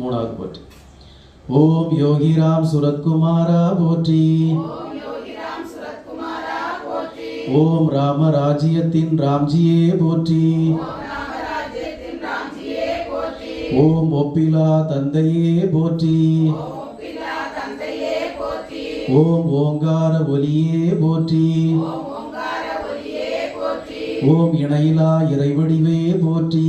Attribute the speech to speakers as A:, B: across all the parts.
A: மூணாவது போற்றி. ஓம் யோகிராம் சுரத்குமாரா போற்றி. ஓம் ராம ராஜ்யத்தின் ராம்ஜியே போற்றி. ஓம் ஒப்பிலா தந்தையே போற்றி. ஓம் ஓங்கார ஒலியே போற்றி. ஓம் இணையிலா இறைவடிவே போற்றி.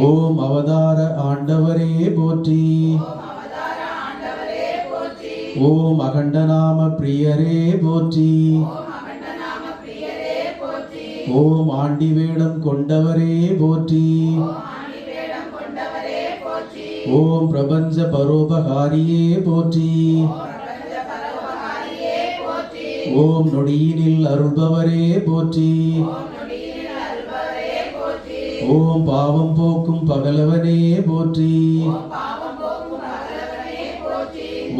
A: ஓம் அவதார ஆண்டவரே போற்றி. ஓம் அகண்டநாம பிரியரே போற்றி. ஓம் ஆண்டி வேடம் கொண்டவரே போற்றி. ஓம் பிரபஞ்ச பரோபகாரியே போற்றி. ஓம் நொடியினில் அருள்பவரே போற்றி. ஓம் பாவம் போக்கும் பகலவனே போற்றி.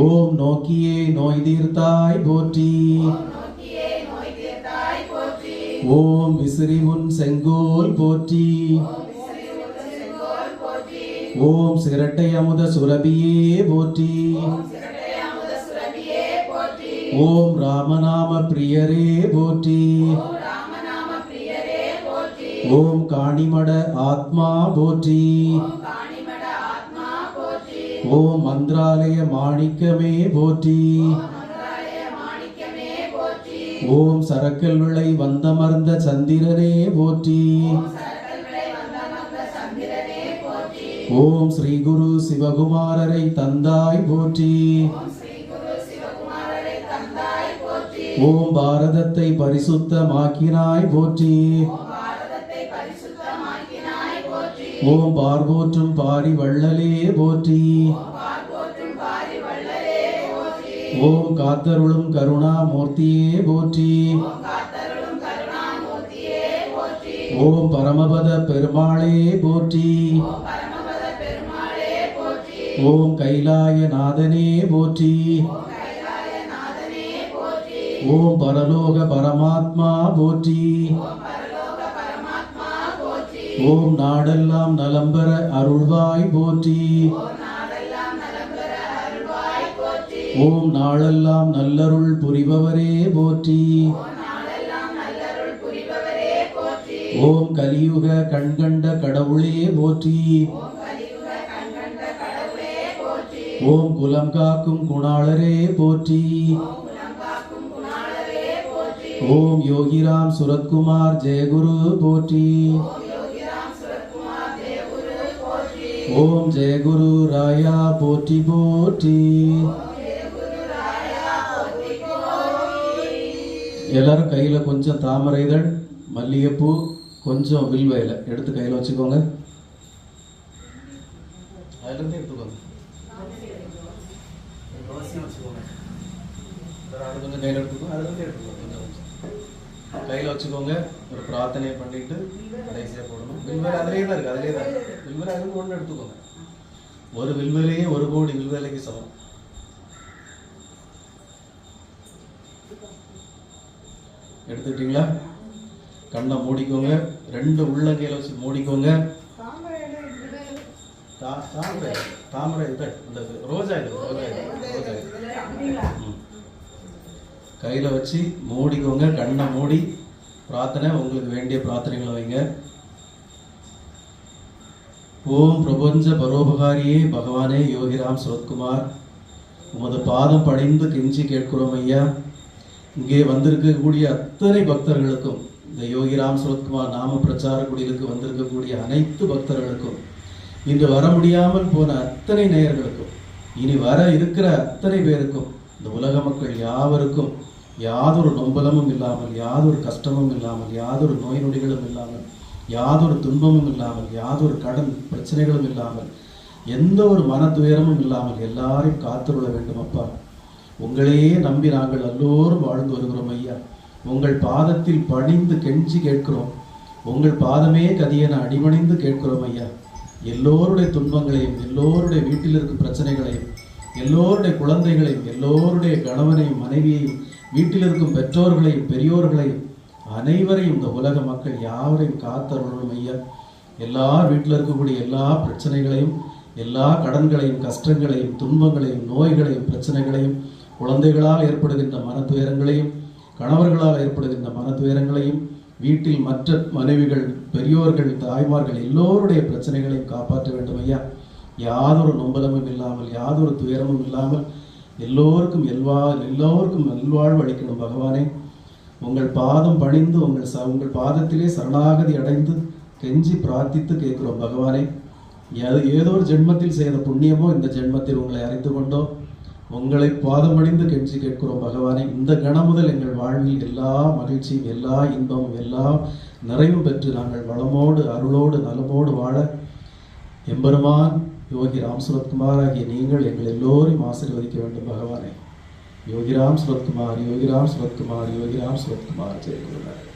A: ஓம் நோக்கியே நோய் தீர்த்தாய் போற்றி. ஓம் விசிறி உன் செங்கோல் போற்றி. ஓம் சிரட்டை அமுத சுரபியே போற்றி. ஓம் ராமநாம பிரியரே போற்றி. ஓம் காணிமட ஆத்மா போற்றி. ஓம் மந்திராலய மாணிக்கமே போற்றி. ஓம் சரக்கல் விளை வந்தமர்ந்த சந்திரனே போற்றி. ஓம் ஸ்ரீ குரு சிவகுமாரரை தந்தாய் போற்றி. ஓம் பாரதத்தை பரிசுத்தமாக்கினாய் போற்றி. ஓம் பார்போற்றும் பாரி வள்ளலே போற்றி. ஓம் காத்தருளும் கருணாமூர்த்தியே போற்றி. ஓம் பரமபத பெருமாளே போற்றி. ஓம் கைலாய நாதனே போற்றி. ஓம் பரலோக பரமாத்மா போற்றி. ஓம் நாடெல்லாம் நலம்பெற அருள்வாய் போற்றி. ஓம் நாளெல்லாம் நல்லருள் புரிபவரே போற்றி. ஓம் கலியுக கண்கண்ட கடவுளே போற்றி. ஓம் குலம் காக்கும் குணாளரே போற்றி. ஓம் யோகிராம் சுரத்குமார் ஜெயகுரு போற்றி. ஓம் ஜெயகுரு ராயா போற்றி போற்றி. எல்லாரும் கையில கொஞ்சம் தாமரை இதழ் மல்லிகைப்பூ கொஞ்சம் வில் இலை எடுத்து கையில வச்சுக்கோங்க. அதுல எடுத்துக்கோங்க. கொஞ்சம் கையில எடுத்துக்கோங்க அதுல எடுத்துக்கோங்க கொஞ்சம். கையில வச்சுக்கோங்க. ஒரு பிரார்த்தனை பண்ணிட்டு கடைசியா போடணும். வில்வரை அதிலே தான் இருக்கு அதிலே தான் இருக்கு. வில்வரை அதுல ஒண்ணு எடுத்துக்கோங்க. ஒரு வில்வலையே ஒரு கோடி வில்வலைக்கு சமம். எடுத்துக்கிட்டீங்களா? கண்ணை மூடிக்கோங்க. ரெண்டு உள்ளங்கையில வச்சு மூடிக்கோங்க. தாமரை தாமரை இது அந்த ரோஜா இது ரோஜா இது ரோஜா இது. கையில் வச்சு மூடிக்கோங்க கண்ணை மூடி பிரார்த்தனை உங்களுக்கு வேண்டிய பிரார்த்தனைகளை வைங்க. ஓம் பிரபஞ்ச பரோபகாரியே பகவானே யோகிராம் சுரத்குமார். உமது பாதம் படைந்து கெஞ்சி கேட்கிறோம் ஐயா. இங்கே வந்திருக்கக்கூடிய அத்தனை பக்தர்களுக்கும் இந்த யோகிராம் சுரத்குமார் நாம பிரச்சார குடிலுக்கு வந்திருக்கக்கூடிய அனைத்து பக்தர்களுக்கும் இன்று வர முடியாமல் போன அத்தனை நேயர்களுக்கும் இனி வர இருக்கிற அத்தனை பேருக்கும் இந்த உலக மக்கள் யாவருக்கும் யாதொரு நொம்பலமும் இல்லாமல் யாதொரு கஷ்டமும் இல்லாமல் யாதொரு நோய் நொடிகளும் இல்லாமல் யாதொரு துன்பமும் இல்லாமல் யாதொரு கடன் பிரச்சனைகளும் இல்லாமல் எந்த ஒரு மன துயரமும் இல்லாமல் எல்லாரையும் காத்துருள வேண்டும் அப்பா. உங்களையே நம்பி நாங்கள் எல்லோரும் வாழ்ந்து வருகிறோம் ஐயா. உங்கள் பாதத்தில் பணிந்து கெஞ்சி கேட்கிறோம். உங்கள் பாதமே கதியென அடிபணிந்து கேட்கிறோம் ஐயா. எல்லோருடைய துன்பங்களையும் எல்லோருடைய வீட்டில் இருக்கும் பிரச்சனைகளையும் எல்லோருடைய குழந்தைகளையும் எல்லோருடைய கணவனையும் மனைவியையும் வீட்டில் இருக்கும் பெற்றோர்களையும் பெரியோர்களையும் அனைவரையும் இந்த உலக மக்கள் யாவரையும் காத்தருளும் ஐயா. எல்லார் வீட்டில் இருக்கக்கூடிய எல்லா பிரச்சனைகளையும் எல்லா கடன்களையும் கஷ்டங்களையும் துன்பங்களையும் நோய்களையும் பிரச்சனைகளையும் குழந்தைகளால் ஏற்படுகின்ற மனத்துயரங்களையும் கணவர்களால் ஏற்படுகின்ற மனத்துயரங்களையும் வீட்டில் மற்ற மனைவிகள் பெரியோர்கள் தாய்மார்கள் எல்லோருடைய பிரச்சனைகளையும் காப்பாற்ற வேண்டும் ஐயா. யாதொரு நொம்பலமும் இல்லாமல் யாதொரு துயரமும் இல்லாமல் எல்லோருக்கும் எல்வா எல்லோருக்கும் நல்வாழ்வு அளிக்கணும் பகவானே. உங்கள் பாதம் பணிந்து உங்கள் ச உங்கள் பாதத்திலே சரணாகதி அடைந்து கெஞ்சி பிரார்த்தித்து கேட்குறோம் பகவானே. ஏதோ- ஏதோ ஒரு ஜென்மத்தில் செய்த புண்ணியமோ இந்த ஜென்மத்தில் உங்களை அறிந்து கொண்டோ உங்களை பாதம் பணிந்து கெஞ்சி கேட்கிறோம் பகவானே. இந்த கணம் முதல் எங்கள் வாழ்வில் எல்லா மகிழ்ச்சியும் எல்லா இன்பமும் எல்லா நிறைவும் பெற்று நாங்கள் வளமோடு அருளோடு நலமோடு வாழ எம்பெருமான் யோகி ராம் சுரத்குமார் ஆகிய நீங்கள் எங்கள் எல்லோரையும் ஆசீர்வதிக்க வேண்டும் பகவானே. யோகிராம் சுரத்குமார் யோகிராம் சுரத்குமார் யோகிராம் சுரத்குமார் ஜெயகுருநாதர்